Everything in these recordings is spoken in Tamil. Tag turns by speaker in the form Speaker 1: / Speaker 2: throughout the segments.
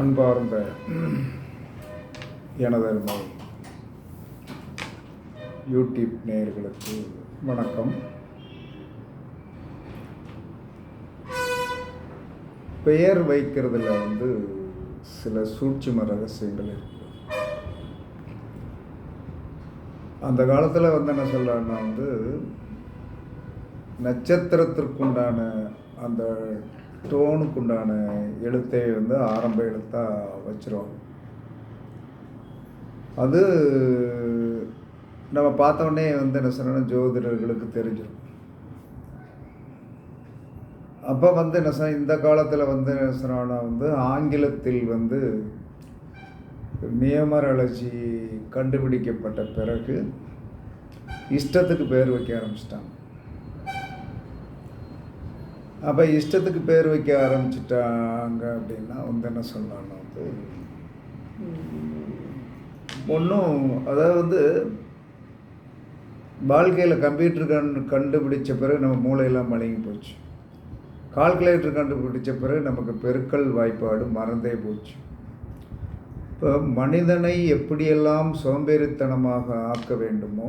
Speaker 1: அன்பார்ந்த எனதருமை யூடியூப் நேயர்களுக்கு வணக்கம். பெயர் வைக்கிறதுல வந்து சில சூட்சும ரகசியங்கள் இருக்கு. அந்த காலத்தில் வந்து என்ன சொல்கிறாங்கன்னா வந்து நட்சத்திரத்திற்குண்டான அந்த டோனுக்குண்டான எழுத்தை வந்து ஆரம்ப எழுத்தாக வச்சிருவாங்க. அது நம்ம பார்த்தோடனே வந்து என்ன சொன்னா ஜோதிடர்களுக்கு தெரிஞ்சிடும் அப்போ வந்து என்ன சொன்ன இந்த காலத்தில் வந்து என்ன சொன்னா வந்து ஆங்கிலத்தில் வந்து நியமரளர்ச்சி கண்டுபிடிக்கப்பட்ட பிறகு இஷ்டத்துக்கு பேர் வைக்க ஆரம்பிச்சிட்டாங்க. அப்போ இஷ்டத்துக்கு பேர் வைக்க ஆரம்பிச்சிட்டாங்க அப்படின்னா வந்து என்ன சொல்லலாம்னா வந்து ஒன்றும் அதாவது வந்து வாழ்க்கையில் கம்ப்யூட்டர் கண் கண்டுபிடிச்ச பிறகு நம்ம மூளையெல்லாம் மலங்கி போச்சு. கால்குலேட்டர் கண்டுபிடிச்ச பிறகு நமக்கு பெருக்கல் வாய்ப்பாடு மறந்தே போச்சு. இப்போ மனிதனை எப்படியெல்லாம் சோம்பேறித்தனமாக ஆக்க வேண்டுமோ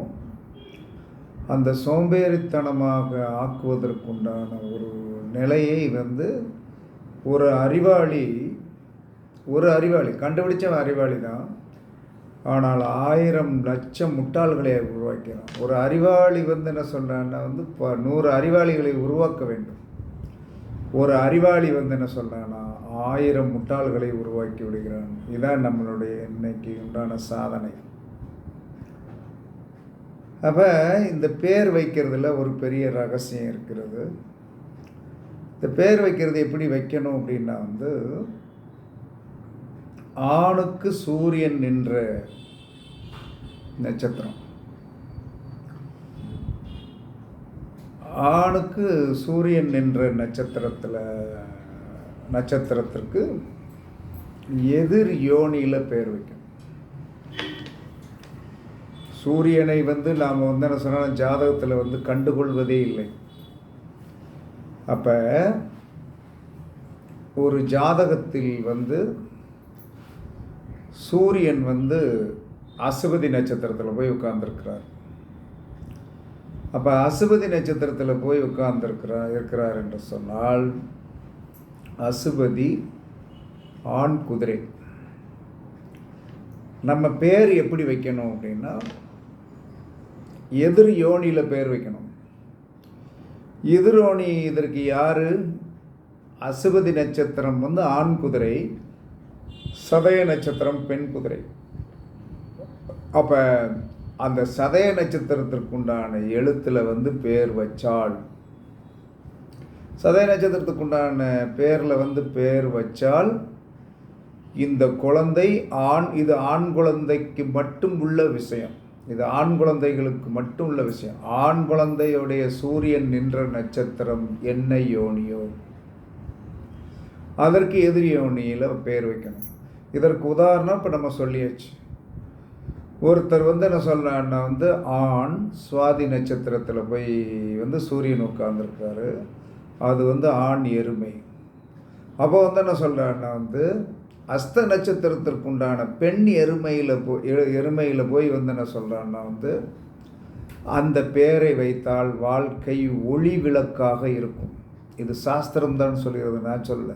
Speaker 1: அந்த சோம்பேறித்தனமாக ஆக்குவதற்குண்டான ஒரு நிலையை வந்து ஒரு அறிவாளி ஒரு அறிவாளி கண்டுபிடிச்சவன் அறிவாளி தான். ஆனால் ஆயிரம் லட்சம் முட்டாள்களை உருவாக்கிறான் ஒரு அறிவாளி வந்து என்ன சொல்கிறான்னா வந்து இப்போ நூறு அறிவாளிகளை உருவாக்க வேண்டும். ஒரு அறிவாளி வந்து என்ன சொல்கிறான்னா ஆயிரம் முட்டாள்களை உருவாக்கி விடுகிறான். இதான் நம்மளுடைய இன்னைக்கு உண்டான சாதனை. அப்போ இந்த பேர் வைக்கிறதுல ஒரு பெரிய ரகசியம் இருக்கிறது. இந்த பேர் வைக்கிறது எப்படி வைக்கணும் அப்படின்னா வந்து ஆணுக்கு சூரியன் நின்ற நட்சத்திரம். ஆணுக்கு சூரியன் நின்ற நட்சத்திரத்தில் நட்சத்திரத்திற்கு எதிர் யோனியில் பேர் வைக்கணும். சூரியனை வந்து நாம் வந்து என்ன சொன்னால் ஜாதகத்தில் வந்து கண்டுகொள்வதே இல்லை. அப்போ ஒரு ஜாதகத்தில் வந்து சூரியன் வந்து அசுபதி நட்சத்திரத்தில் போய் உட்கார்ந்துருக்கிறார். அப்போ அசுபதி நட்சத்திரத்தில் போய் உட்கார்ந்துருக்கிறார் இருக்கிறார் என்று சொன்னால் அசுபதி ஆண் குதிரை. நம்ம பேர் எப்படி வைக்கணும் அப்படின்னா எதிர் யோனியில் பேர் வைக்கணும். எதிரோணி இதற்கு யார்? அசுபதி நட்சத்திரம் வந்து ஆண் குதிரை சதய நட்சத்திரம் பெண் குதிரை. அப்போ அந்த சதய நட்சத்திரத்திற்குண்டான எழுத்தில் வந்து பேர் வச்சால் சதய நட்சத்திரத்துக்குண்டான பேரில் வந்து பேர் வச்சால் இந்த குழந்தை ஆண் இது ஆண் குழந்தைக்கு மட்டும் உள்ள விஷயம். இது ஆண் குழந்தைகளுக்கு மட்டும் உள்ள விஷயம். ஆண் குழந்தையுடைய சூரியன் நின்ற நட்சத்திரம் என்ன யோனியோ. அதற்கு எதிர் யோனியில் பேர் வைக்கணும். இதற்கு உதாரணம் இப்போ நம்ம சொல்லியாச்சு. ஒருத்தர் வந்து என்ன சொல்கிறான்னா வந்து ஆண் சுவாதி நட்சத்திரத்தில் போய் வந்து சூரியன் உட்கார்ந்துருக்காரு. அது வந்து ஆண் எருமை. அப்போ வந்து என்ன சொல்கிறான்னா வந்து அஸ்த நட்சத்திரத்திற்குண்டான பெண் எருமையில் போ எருமையில் போய் வந்து என்ன சொல்கிறான்னா வந்து அந்த பெயரை வைத்தால் வாழ்க்கை ஒளி விளக்காக இருக்கும். இது சாஸ்திரம் தான் சொல்கிறது நான் சொல்ல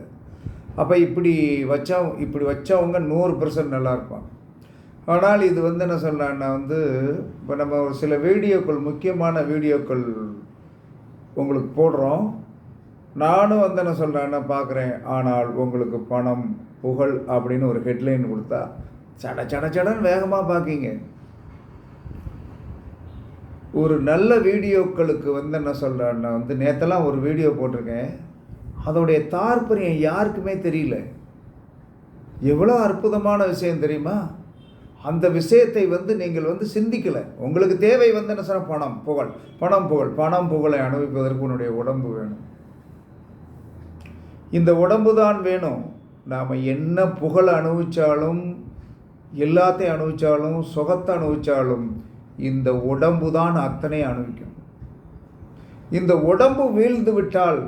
Speaker 1: அப்போ இப்படி வச்சா இப்படி வச்சவங்க நூறு பர்சன்ட் நல்லா இருப்பாங்க. ஆனால் இது வந்து என்ன சொல்கிறான்னா வந்து இப்போ நம்ம ஒரு சில வீடியோக்கள் முக்கியமான வீடியோக்கள் உங்களுக்கு போடுறோம். நானும் வந்து என்ன சொல்கிறேன்னு பார்க்குறேன் ஆனால் உங்களுக்கு பணம் புகழ் அப்படின்னு ஒரு ஹெட்லைன் கொடுத்தா சட சட சடன்னு வேகமாக பார்க்கிங்க. ஒரு நல்ல வீடியோக்களுக்கு வந்து என்ன சொல்கிறேன்னா வந்து நேற்றெல்லாம் ஒரு வீடியோ போட்டிருக்கேன். அதோடைய தாற்பயம் யாருக்குமே தெரியல. எவ்வளோ அற்புதமான விஷயம் தெரியுமா? அந்த விஷயத்தை வந்து நீங்கள் வந்து சிந்திக்கலை. உங்களுக்கு தேவை வந்து என்ன சொன்னால் பணம் புகழ் பணம் புகழ் பணம் புகழை அனுபவிப்பதற்கு உன்னுடைய உடம்பு வேணும். இந்த உடம்பு தான் வேணும். நாம் என்ன புகழ் அனுபவித்தாலும் எல்லாத்தையும் அனுபவித்தாலும் சுகத்தை அனுபவித்தாலும் இந்த உடம்பு தான் அத்தனை அனுபவிக்கும். இந்த உடம்பு வீழ்ந்து விட்டால்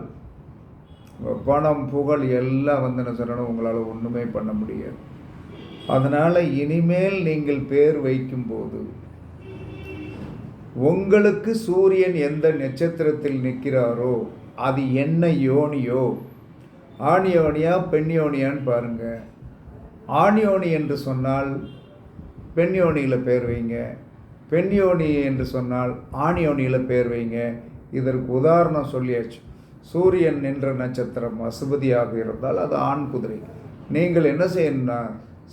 Speaker 1: பணம் புகழ் எல்லாம் வந்து என்ன சொல்லணும் உங்களால் ஒன்றுமே பண்ண முடியாது. அதனால் இனிமேல் நீங்கள் பேர் வைக்கும்போது உங்களுக்கு சூரியன் எந்த நட்சத்திரத்தில் நிற்கிறாரோ அது என்ன யோனியோ ஆணியோனியா பெண்யோனியான்னு பெண் யோனியான்னு பாருங்கள் ஆண் என்று சொன்னால் பெண் யோனியில் பேர் வைங்க. பெண்யோனி என்று சொன்னால் ஆணியோனியில் பேர் வைங்க. இதற்கு உதாரணம் சொல்லியாச்சு. சூரியன் என்ற நட்சத்திரம் அசுபதியாக இருந்தால் அது ஆண் குதிரை. நீங்கள் என்ன செய்யணும்னா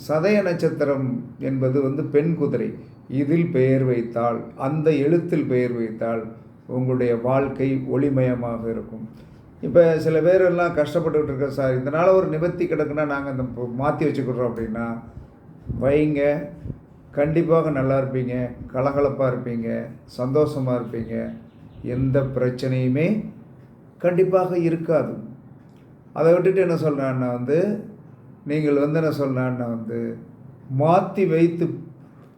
Speaker 1: சதய நட்சத்திரம் என்பது வந்து பெண் குதிரை. இதில் பெயர் வைத்தால் அந்த எழுத்தில் பெயர் வைத்தால் உங்களுடைய வாழ்க்கை ஒளிமயமாக இருக்கும். இப்போ சில பேரெல்லாம் கஷ்டப்பட்டுக்கிட்டு இருக்க சார் இதனால் ஒரு நிவர்த்தி கிடக்குன்னா நாங்கள் இந்த மாற்றி வச்சுக்கிறோம் அப்படின்னா வைங்க. கண்டிப்பாக நல்லா இருப்பீங்க. கலகலப்பாக இருப்பீங்க. சந்தோஷமாக இருப்பீங்க. எந்த பிரச்சனையுமே கண்டிப்பாக இருக்காது. அதை விட்டுட்டு என்ன சொல்கிறான்னா வந்து நீங்கள் வந்து என்ன சொல்கிறான்னா வந்து மாற்றி வைத்து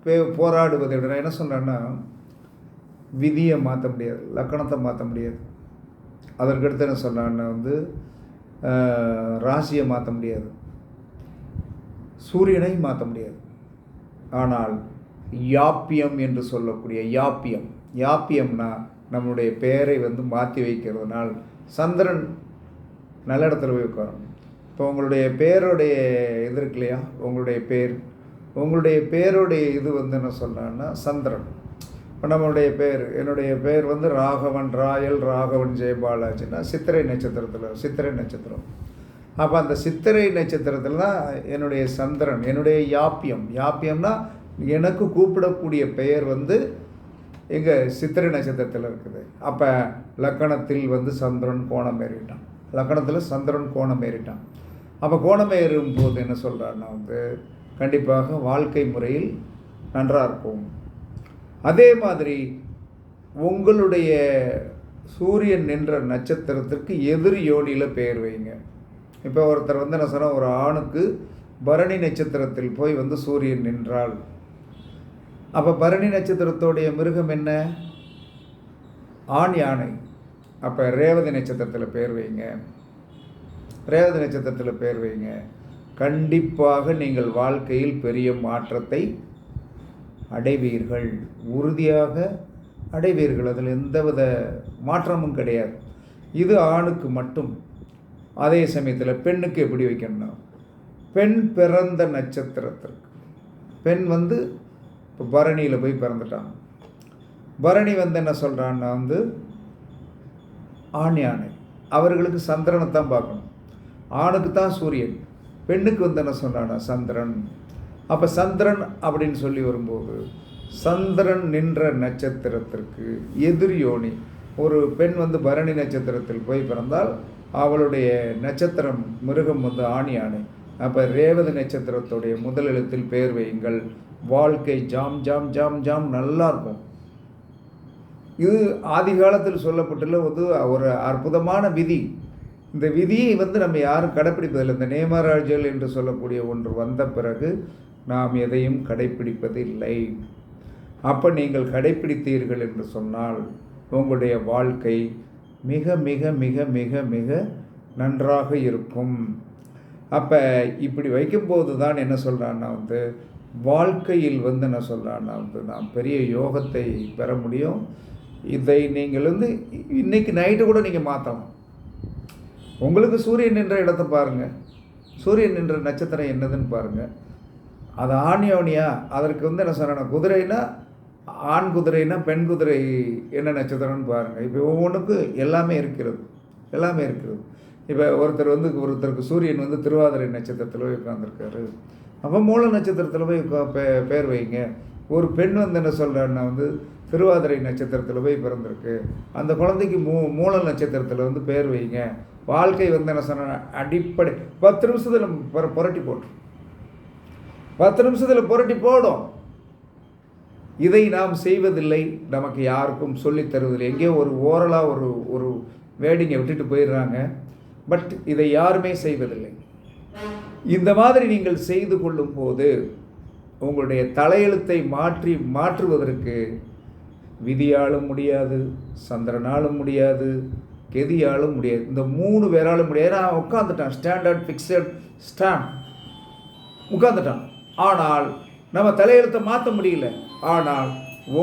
Speaker 1: பே போராடுவதை விட என்ன சொல்கிறேன்னா விதியை மாற்ற முடியாது. லக்கணத்தை மாற்ற முடியாது. அதற்கடுத்து என்ன சொல்கிறேன்னா வந்து ராசியை மாற்ற முடியாது. சூரியனை மாற்ற முடியாது. ஆனால் யாப்பியம் என்று சொல்லக்கூடிய யாப்பியம். யாப்பியம்னா நம்மளுடைய பெயரை வந்து மாற்றி வைக்கிறதுனால் சந்திரன் நல்ல இடத்துல போய் உட்காரும். இப்போ உங்களுடைய பேருடைய இது இருக்கு இல்லையா? உங்களுடைய பேர். உங்களுடைய பேருடைய இது வந்து என்ன சொல்கிறான்னா சந்திரன். இப்போ நம்மளுடைய பேர் என்னுடைய பேர் வந்து ராகவன் ராயல் ராகவன் ஜெயபாலாஜின்னா சித்திரை நட்சத்திரத்தில் சித்திரை நட்சத்திரம். அப்போ அந்த சித்திரை நட்சத்திரத்தில் தான் என்னுடைய சந்திரன் என்னுடைய யாப்பியம். யாப்பியம்னா எனக்கு கூப்பிடக்கூடிய பெயர் வந்து எங்கள் சித்திரை நட்சத்திரத்தில் இருக்குது. அப்போ லக்கணத்தில் வந்து சந்திரன் கோணம் ஏறிட்டான். லக்கணத்தில் சந்திரன் கோணம் ஏறிட்டான். அப்போ கோணம் ஏறும் போது என்ன சொல்கிறான்னா வந்து கண்டிப்பாக வாழ்க்கை முறையில் நன்றாக இருக்கும் அதே மாதிரி உங்களுடைய சூரியன் நின்ற நட்சத்திரத்திற்கு எதிர் யோனியில் பெயர் வைங்க. இப்போ ஒருத்தர் வந்து என்ன சொன்னால் ஒரு ஆணுக்கு பரணி நட்சத்திரத்தில் போய் வந்து சூரியன் நின்றாள் அப்போ பரணி நட்சத்திரத்தோடைய மிருகம் என்ன? ஆண் யானை. அப்போ ரேவதி நட்சத்திரத்தில் பேர் வைங்க. ரேவதி நட்சத்திரத்தில் பேர் வைங்க. கண்டிப்பாக நீங்கள் வாழ்க்கையில் பெரிய மாற்றத்தை அடைவீர்கள். உறுதியாக அடைவீர்கள். அதில் எந்தவித மாற்றமும் கிடையாது. இது ஆணுக்கு மட்டும். அதே சமயத்தில் பெண்ணுக்கு எப்படி வைக்கணும்னா பெண் பிறந்த நட்சத்திரத்திற்கு. பெண் வந்து இப்போ பரணியில் போய் பிறந்துட்டான். பரணி வந்து என்ன சொல்கிறான்னா வந்து ஆண் யானை. அவர்களுக்கு சந்திரனை தான் பார்க்கணும். ஆணுக்கு தான் சூரியன். பெண்ணுக்கு வந்து என்ன சொல்கிறான்னா சந்திரன். அப்போ சந்திரன் அப்படின்னு சொல்லி வரும்போது சந்திரன் நின்ற நட்சத்திரத்திற்கு எதிர் யோனி ஒரு பெண் வந்து பரணி நட்சத்திரத்தில் போய் பிறந்தால் அவளுடைய நட்சத்திரம் மிருகம் வந்து ஆணி ஆணை அப்போ ரேவதி நட்சத்திரத்துடைய முதல் எழுத்தில் பெயர் வையுங்கள். வாழ்க்கை ஜாம் ஜாம் ஜாம் ஜாம் நல்லா இருக்கும். இது ஆதி காலத்தில் சொல்லப்பட்டுள்ள வந்து ஒரு அற்புதமான விதி. இந்த விதியை வந்து நம்ம யாரும் கடைப்பிடிப்பதில்லை. இந்த நேமராஜல் என்று சொல்லக்கூடிய ஒன்று வந்த பிறகு நாம் எதையும் கடைப்பிடிப்பது இல்லை அப்போ நீங்கள் கடைப்பிடித்தீர்கள் என்று சொன்னால் உங்களுடைய வாழ்க்கை மிக மிக மிக மிக மிக நன்றாக இருக்கும். அப்போ இப்படி வைக்கும்போது தான் என்ன சொல்கிறான்னா வந்து வாழ்க்கையில் வந்து என்ன சொல்கிறான்னா வந்து நாம் பெரிய யோகத்தை பெற முடியும். இதை நீங்கள் வந்து இன்றைக்கி நைட்டு கூட நீங்கள் மாற்றலாம் உங்களுக்கு சூரியன் நின்ற இடத்தை பாருங்கள் சூரியன் நின்ற நட்சத்திரம் என்னதுன்னு பாருங்கள் அது ஆணியோனியா அதற்கு வந்து என்ன சொன்ன குதிரைனா ஆண் குதிரைனா பெண் குதிரை என்ன நட்சத்திரம்னு பாருங்கள் இப்போ ஒவ்வொன்றுக்கு எல்லாமே இருக்கிறது எல்லாமே இருக்கிறது. இப்போ ஒருத்தர் வந்து ஒருத்தருக்கு சூரியன் வந்து திருவாதிரை நட்சத்திரத்தில் போய் உட்காந்துருக்காரு அப்போ மூல நட்சத்திரத்தில் போய் பேர் வைங்க. ஒரு பெண் வந்து என்ன சொல்கிறான்னா வந்து திருவாதிரை நட்சத்திரத்தில் போய் பிறந்திருக்கு. அந்த குழந்தைக்கு மூ மூல நட்சத்திரத்தில் வந்து பேர் வைங்க. வாழ்க்கை வந்து என்ன சொன்ன அடிப்படை பத்து நிமிஷத்தில் புரட்டி போட்டுரும். பத்து நிமிஷத்தில் புரட்டி போடும். இதை நாம் செய்வதில்லை. நமக்கு யாருக்கும் சொல்லித் தருவதில்லை. எங்கேயோ ஒரு ஓரலாக ஒரு ஒரு வேடிங்கை விட்டுட்டு போயிடுறாங்க. பட் இதை யாருமே செய்வதில்லை. இந்த மாதிரி நீங்கள் செய்து கொள்ளும் போது உங்களுடைய தலையெழுத்தை மாற்றி மாற்றுவதற்கு விதியாலும் முடியாது சந்திரனாலும் முடியாது கெதியாலும் முடியாது. இந்த மூணு பேராலும் முடியாது. நான் உட்காந்துட்டான் ஸ்டாண்டர்ட் ஃபிக்ஸட் ஸ்டாம்ப் உட்காந்துட்டான் ஆனால் நம்ம தலையெழுத்தை மாற்ற முடியல. ஆனால்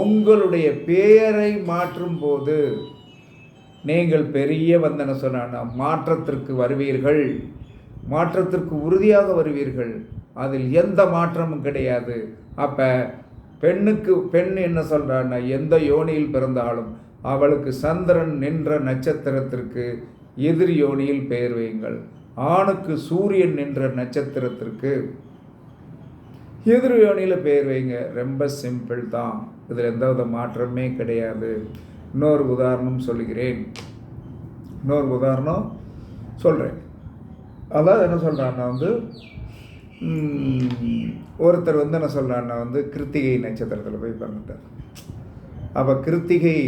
Speaker 1: உங்களுடைய பெயரை மாற்றும் போது நீங்கள் பெரிய வந்தன சொன்ன மாற்றத்திற்கு வருவீர்கள். மாற்றத்திற்கு உறுதியாக வருவீர்கள். அதில் எந்த மாற்றமும் கிடையாது. அப்போ பெண்ணுக்கு பெண் என்ன சொல்கிறான்னா எந்த யோனியில் பிறந்தாலும் அவளுக்கு சந்திரன் நின்ற நட்சத்திரத்திற்கு எதிர் யோனியில் பெயர் வையுங்கள். ஆணுக்கு சூரியன் நின்ற நட்சத்திரத்திற்கு எதிர் யோனியில் பெயர் வைங்க. ரொம்ப சிம்பிள் தான். இதில் எந்த வித மாற்றமே கிடையாது. இன்னொரு உதாரணம் சொல்லுகிறேன். இன்னொரு உதாரணம் சொல்கிறேன் அதாவது என்ன சொல்கிறான்னா வந்து ஒருத்தர் வந்து என்ன சொல்கிறான்னா வந்து கிருத்திகை நட்சத்திரத்தில் போய் பிறந்துட்டார். அப்போ கிருத்திகை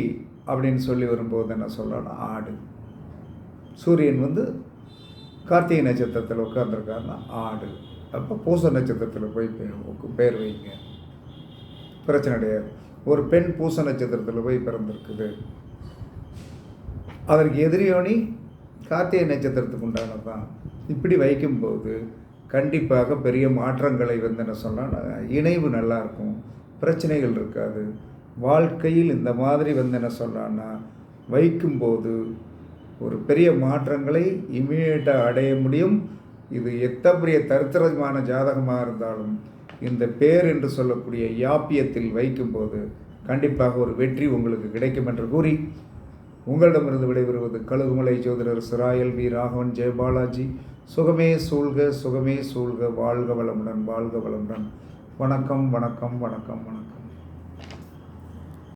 Speaker 1: அப்படின்னு சொல்லி வரும்போது என்ன சொல்கிறான்னா ஆடு. சூரியன் வந்து கார்த்திகை நட்சத்திரத்தில் உட்காந்துருக்காருன்னா ஆடு. அப்போ பூச நட்சத்திரத்தில் போய் பேர் வைங்க. பிரச்சனை கிடையாது. ஒரு பெண் பூச நட்சத்திரத்தில் போய் பிறந்திருக்குது. அதற்கு எதிரியோனி கார்த்திகை நட்சத்திரத்துக்கு உண்டானது? தான் இப்படி வைக்கும்போது கண்டிப்பாக பெரிய மாற்றங்களை வந்து என்ன சொன்னால் இணைவு நல்லாயிருக்கும் பிரச்சனைகள் இருக்காது. வாழ்க்கையில் இந்த மாதிரி வந்து என்ன சொன்னான்னா வைக்கும்போது ஒரு பெரிய மாற்றங்களை இமீடியட்டாக அடைய முடியும். இது எத்தப்படிய தரித்திரமான ஜாதகமாக இருந்தாலும் இந்த பேர் என்று சொல்லக்கூடிய யாப்பியத்தில் வைக்கும்போது கண்டிப்பாக ஒரு வெற்றி உங்களுக்கு கிடைக்கும் என்று கூறி உங்களிடமிருந்து விடைபெறுவது கழுகுமலை ஜோதிடர் சிராயல் வி ராகவன். ஜெயபாலாஜி சுகமே சூழ்க சுகமே சூழ்க. வாழ்க வளமுடன் வாழ்க வளமுடன். வணக்கம் வணக்கம் வணக்கம் வணக்கம்.